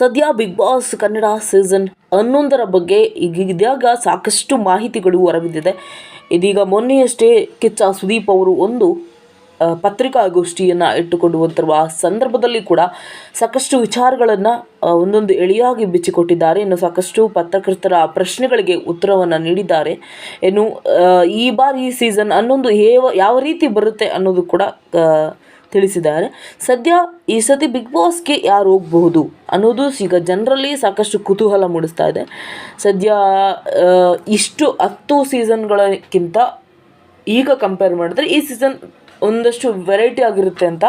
ಸದ್ಯ big Boss Kannada season ಹನ್ನೊಂದರ ಬಗ್ಗೆ ಈಗ ಇದ್ಯಾಗ ಸಾಕಷ್ಟು ಮಾಹಿತಿಗಳು ಹೊರಬಿದ್ದಿದೆ. ಇದೀಗ ಮೊನ್ನೆಯಷ್ಟೇ ಕಿಚ್ಚ ಸುದೀಪ್ ಅವರು ಒಂದು ಪತ್ರಿಕಾಗೋಷ್ಠಿಯನ್ನು ಇಟ್ಟುಕೊಂಡು ಬಂದಿರುವ ಸಂದರ್ಭದಲ್ಲಿ ಕೂಡ ಸಾಕಷ್ಟು ವಿಚಾರಗಳನ್ನು ಒಂದೊಂದು ಎಳೆಯಾಗಿ ಬಿಚ್ಚಿಕೊಟ್ಟಿದ್ದಾರೆ. ಇನ್ನು ಸಾಕಷ್ಟು ಪತ್ರಕರ್ತರ ಪ್ರಶ್ನೆಗಳಿಗೆ ಉತ್ತರವನ್ನು ನೀಡಿದ್ದಾರೆ. ಇನ್ನು ಈ ಬಾರಿ ಸೀಸನ್ ಹನ್ನೊಂದು ಹೇವ, ಯಾವ ರೀತಿ ಬರುತ್ತೆ ಅನ್ನೋದು ಕೂಡ ತಿಳಿಸಿದ್ದಾರೆ. ಸದ್ಯ ಈ ಸತಿ ಬಿಗ್ ಬಾಸ್ಗೆ ಯಾರು ಹೋಗಬಹುದು ಅನ್ನೋದು ಈಗ ಜನರಲ್ಲಿ ಸಾಕಷ್ಟು ಕುತೂಹಲ ಮೂಡಿಸ್ತಾ ಇದೆ. ಸದ್ಯ ಇಷ್ಟು ಹತ್ತು ಸೀಸನ್ಗಳಕ್ಕಿಂತ ಈಗ ಕಂಪೇರ್ ಮಾಡಿದ್ರೆ ಈ ಸೀಸನ್ ಒಂದಷ್ಟು ವೆರೈಟಿ ಆಗಿರುತ್ತೆ ಅಂತ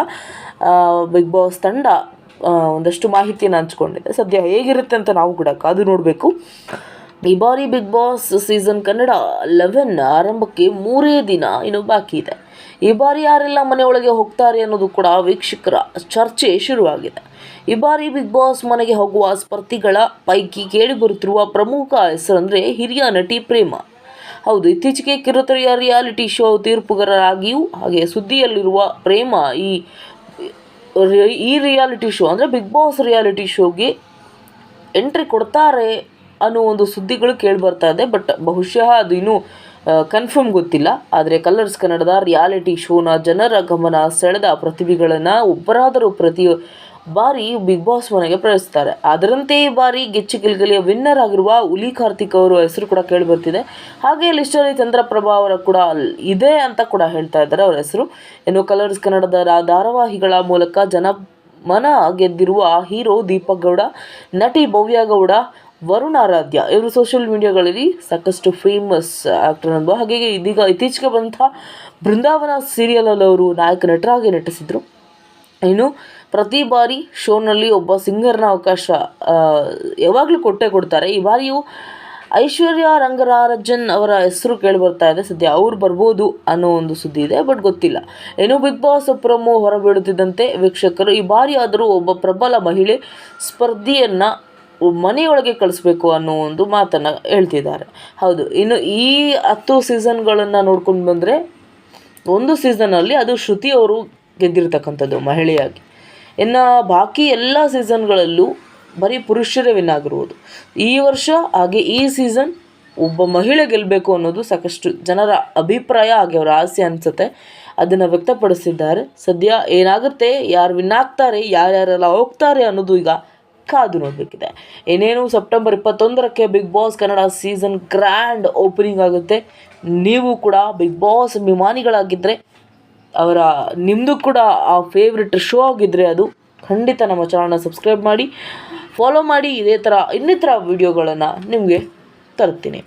ಬಿಗ್ ಬಾಸ್ ತಂಡ ಒಂದಷ್ಟು ಮಾಹಿತಿಯನ್ನು ಹಂಚ್ಕೊಂಡಿದೆ. ಸದ್ಯ ಹೇಗಿರುತ್ತೆ ಅಂತ ನಾವು ಕೂಡ ಕಾದು ನೋಡಬೇಕು. ಈ ಬಾರಿ Bigg Boss season Kannada eleven ಆರಂಭಕ್ಕೆ ಮೂರೇ ದಿನ ಇನ್ನು ಬಾಕಿ ಇದೆ. ಈ ಬಾರಿ ಯಾರೆಲ್ಲ ಮನೆಯೊಳಗೆ ಹೋಗ್ತಾರೆ ಅನ್ನೋದು ಕೂಡ ವೀಕ್ಷಕರ ಚರ್ಚೆ ಶುರುವಾಗಿದೆ. ಈ ಬಾರಿ ಬಿಗ್ ಬಾಸ್ ಮನೆಗೆ ಹೋಗುವ ಸ್ಪರ್ಧಿಗಳ ಪೈಕಿ ಕೇಳಿಬರುತ್ತಿರುವ ಪ್ರಮುಖ ಹೆಸರಂದರೆ ಹಿರಿಯ ನಟಿ ಪ್ರೇಮ. ಹೌದು, ಇತ್ತೀಚೆಗೆ ಕಿರುತೆರೆಯ ರಿಯಾಲಿಟಿ ಶೋ ತೀರ್ಪುಗಾರರಾಗಿಯೂ ಹಾಗೆ ಸುದ್ದಿಯಲ್ಲಿರುವ ಪ್ರೇಮ ಈ ಈ ರಿಯಾಲಿಟಿ ಶೋ ಅಂದರೆ ಬಿಗ್ ಬಾಸ್ ರಿಯಾಲಿಟಿ ಶೋಗೆ ಎಂಟ್ರಿ ಕೊಡ್ತಾರೆ ಅನ್ನೋ ಒಂದು ಸುದ್ದಿಗಳು ಕೇಳಿಬರ್ತಾ ಇದೆ. ಬಟ್ ಬಹುಶಃ ಅದು ಇನ್ನೂ ಕನ್ಫರ್ಮ್ ಗೊತ್ತಿಲ್ಲ. ಆದರೆ ಕಲರ್ಸ್ ಕನ್ನಡದ ರಿಯಾಲಿಟಿ ಶೋನ ಜನರ ಗಮನ ಸೆಳೆದ ಪ್ರತಿಭೆಗಳನ್ನು ಒಬ್ಬರಾದರೂ ಪ್ರತಿ ಬಾರಿ ಬಿಗ್ ಬಾಸ್ ಮನೆಗೆ ಪ್ರವೇಶಿಸ್ತಾರೆ. ಅದರಂತೆ ಈ ಬಾರಿ ಗೆಚ್ಚು ಗಿಲ್ಗಲಿಯ ವಿನ್ನರ್ ಆಗಿರುವ ಹುಲಿ ಕಾರ್ತಿಕ್ ಅವರ ಹೆಸರು ಕೂಡ ಕೇಳಿಬರ್ತಿದೆ. ಹಾಗೆ ಲಿಸ್ಟಲ್ಲಿ ಚಂದ್ರಪ್ರಭಾ ಅವರ ಕೂಡ ಇದೆ ಅಂತ ಕೂಡ ಹೇಳ್ತಾ ಇದ್ದಾರೆ ಅವರ ಹೆಸರು. ಇನ್ನು ಕಲರ್ಸ್ ಕನ್ನಡದ ಧಾರಾವಾಹಿಗಳ ಮೂಲಕ ಜನ ಮನ ಗೆದ್ದಿರುವ ಹೀರೋ ದೀಪಕ್ ಗೌಡ, ನಟಿ ಭವ್ಯ ಗೌಡ ವರುಣ್ ಆರಾಧ್ಯ ಇವರು ಸೋಷಿಯಲ್ ಮೀಡಿಯಾಗಳಲ್ಲಿ ಸಾಕಷ್ಟು ಫೇಮಸ್ ಆ್ಯಕ್ಟರ್ ಅನ್ಬೋದು ಹಾಗೆ ಇದೀಗ ಇತ್ತೀಚೆಗೆ ಬಂದಂಥ ಬೃಂದಾವನ ಸೀರಿಯಲಲ್ಲಿ ಅವರು ನಾಯಕ ನಟರಾಗಿ ನಟಿಸಿದರು. ಇನ್ನು ಪ್ರತಿ ಬಾರಿ ಶೋನಲ್ಲಿ ಒಬ್ಬ ಸಿಂಗರ್ನ ಅವಕಾಶ ಯಾವಾಗಲೂ ಕೊಟ್ಟೇ ಕೊಡ್ತಾರೆ. ಈ ಬಾರಿಯು ಐಶ್ವರ್ಯ ರಂಗರಾಜನ್ ಅವರ ಹೆಸರು ಕೇಳಿಬರ್ತಾ ಇದೆ. ಸದ್ಯ ಅವ್ರು ಬರ್ಬೋದು ಅನ್ನೋ ಒಂದು ಸುದ್ದಿ ಇದೆ, ಬಟ್ ಗೊತ್ತಿಲ್ಲ. ಏನು ಬಿಗ್ ಬಾಸ್ ಪ್ರಮೋ ಹೊರಬೀಳುತ್ತಿದ್ದಂತೆ ವೀಕ್ಷಕರು, ಈ ಬಾರಿ ಆದರೂ ಒಬ್ಬ ಪ್ರಬಲ ಮಹಿಳೆ ಸ್ಪರ್ಧಿಯನ್ನು ಮನೆಯೊಳಗೆ ಕಳಿಸ್ಬೇಕು ಅನ್ನೋ ಒಂದು ಮಾತನ್ನು ಹೇಳ್ತಿದ್ದಾರೆ. ಹೌದು, ಇನ್ನು ಈ ಹತ್ತು ಸೀಸನ್ಗಳನ್ನು ನೋಡ್ಕೊಂಡು ಬಂದರೆ ಒಂದು ಸೀಸನಲ್ಲಿ ಅದು ಶ್ರುತಿ ಅವರು ಗೆದ್ದಿರ್ತಕ್ಕಂಥದ್ದು ಮಹಿಳೆಯಾಗಿ. ಇನ್ನು ಬಾಕಿ ಎಲ್ಲ ಸೀಸನ್ಗಳಲ್ಲೂ ಬರೀ ಪುರುಷರೇ ವಿನ್ ಆಗಿರುವುದು. ಈ ವರ್ಷ ಹಾಗೆ ಈ ಸೀಸನ್ ಒಬ್ಬ ಮಹಿಳೆ ಗೆಲ್ಲಬೇಕು ಅನ್ನೋದು ಸಾಕಷ್ಟು ಜನರ ಅಭಿಪ್ರಾಯ ಹಾಗೆ ಅವರ ಆಸೆ ಅನಿಸುತ್ತೆ. ಅದನ್ನು ವ್ಯಕ್ತಪಡಿಸಿದ್ದಾರೆ. ಸದ್ಯ ಏನಾಗುತ್ತೆ, ಯಾರು ವಿನ್ ಆಗ್ತಾರೆ, ಯಾರ್ಯಾರೆಲ್ಲ ಹೋಗ್ತಾರೆ ಅನ್ನೋದು ಈಗ ಕಾದು ನೋಡಬೇಕಿದೆ. ಇನ್ನೇನು September ಇಪ್ಪತ್ತೊಂದರಕ್ಕೆ Bigg Boss Kannada season grand opening ಆಗುತ್ತೆ. ನೀವು ಕೂಡ ಬಿಗ್ ಬಾಸ್ ಅಭಿಮಾನಿಗಳಾಗಿದ್ದರೆ ಅವರ ನಿಮ್ಮದು ಕೂಡ ಆ ಫೇವ್ರೆಟ್ ಶೋ ಆಗಿದ್ದರೆ ಅದು ಖಂಡಿತ ನಮ್ಮ ಚಾನಲ್ನ ಸಬ್ಸ್ಕ್ರೈಬ್ ಮಾಡಿ ಫಾಲೋ ಮಾಡಿ, ಇದೇ ಥರ ಇನ್ನಿತರ ವೀಡಿಯೋಗಳನ್ನು ನಿಮಗೆ ತರ್ತೀನಿ.